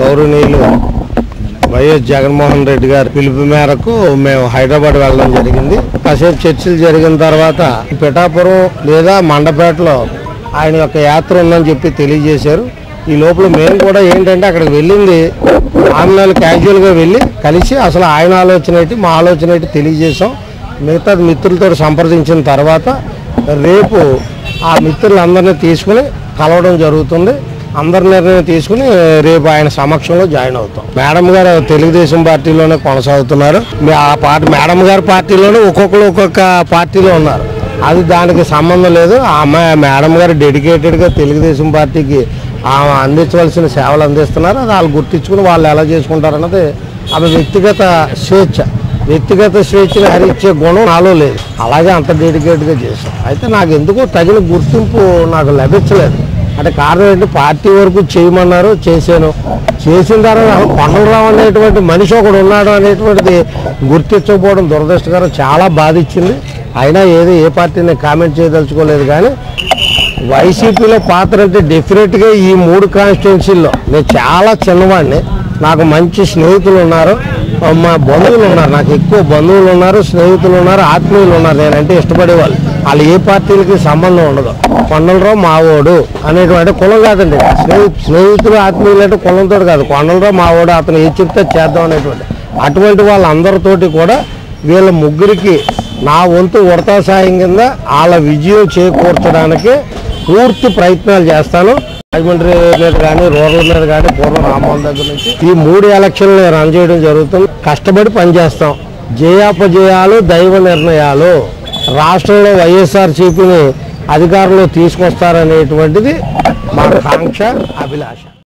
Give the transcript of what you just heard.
గౌరవనీయులు వైఎస్ జగన్మోహన్ రెడ్డి గారి పిలుపు మేరకు మేము హైదరాబాద్ వెళ్ళడం జరిగింది. కాసేపు చర్చలు జరిగిన తర్వాత పిఠాపురం లేదా మండపేటలో ఆయన యొక్క యాత్ర ఉందని చెప్పి తెలియజేశారు. ఈ లోపల మేము కూడా ఏంటంటే అక్కడికి వెళ్ళింది. ఆమెనాలు క్యాజువల్గా వెళ్ళి కలిసి అసలు ఆయన ఆలోచన ఏంటి మా ఆలోచన ఏంటి తెలియజేసాం మిగతా మిత్రులతో సంప్రదించిన తర్వాత రేపు ఆ మిత్రులందరినీ తీసుకుని కలవడం జరుగుతుంది. అందరి నిర్ణయం తీసుకుని రేపు ఆయన సమక్షంలో జాయిన్ అవుతాం. మేడం గారు తెలుగుదేశం పార్టీలోనే కొనసాగుతున్నారు. ఆ పార్టీ మేడం గారి పార్టీలోనే ఒక్కొక్కరు ఒక్కొక్క పార్టీలో ఉన్నారు. అది దానికి సంబంధం లేదు. ఆ మేడం గారు డెడికేటెడ్గా తెలుగుదేశం పార్టీకి ఆమె అందించవలసిన సేవలు అందిస్తున్నారు. అది వాళ్ళు గుర్తించుకుని వాళ్ళు ఎలా చేసుకుంటారన్నది ఆమె వ్యక్తిగత స్వేచ్ఛ. వ్యక్తిగత స్వేచ్ఛను హరించే గుణం నాలో లేదు. అలాగే అంత డెడికేట్గా చేశాం అయితే నాకు ఎందుకో తగిన గుర్తింపు నాకు లభించలేదు. అంటే కారణం ఏంటి? పార్టీ వరకు చేయమన్నారు చేశాను. చేసిన తర్వాత కొండలరావు అనేటువంటి మనిషి ఒకడు ఉన్నాడు అనేటువంటిది గుర్తించకపోవడం దురదృష్టకరం చాలా బాధించింది. అయినా ఏది ఏ పార్టీని కామెంట్ చేయదలుచుకోలేదు కానీ వైసీపీలో పాత్ర అంటే డెఫినెట్గా ఈ మూడు కాన్స్టిట్యున్సీల్లో నేను చాలా చిన్నవాడిని. నాకు మంచి స్నేహితులు ఉన్నారు. మా బంధువులు ఉన్నారు. నాకు ఎక్కువ బంధువులు ఉన్నారు స్నేహితులు ఉన్నారు ఆత్మీయులు ఉన్నారు. నేనంటే ఇష్టపడేవాళ్ళు. వాళ్ళు ఏ పార్టీలకి సంబంధం ఉండదు. కొండలరావు మావోడు అనేటువంటి కులం కాదండి. స్నేహి స్నేహితులు ఆత్మీయులు అంటే కులంతో కాదు. కొండలరావు మావోడు అతను ఏ చెప్తే చేద్దాం అనేటువంటి. అటువంటి వాళ్ళందరితోటి కూడా వీళ్ళ ముగ్గురికి నా వంతు ఉడతా సాయం కింద వాళ్ళ విజయం చేకూర్చడానికి పూర్తి ప్రయత్నాలు చేస్తాను. రాజమండ్రి మీద కానీ రూరల్ మీద కానీ పూర్వం రామోహన్ దగ్గర నుంచి ఈ మూడు ఎలక్షన్లు రన్ చేయడం జరుగుతుంది. కష్టపడి పనిచేస్తాం. జయాపజయాలు దైవ నిర్ణయాలు రాష్ట్రంలో వైఎస్ఆర్ సిపిని అధికారంలో తీసుకొస్తారనేటువంటిది మా కాంక్ష అభిలాష.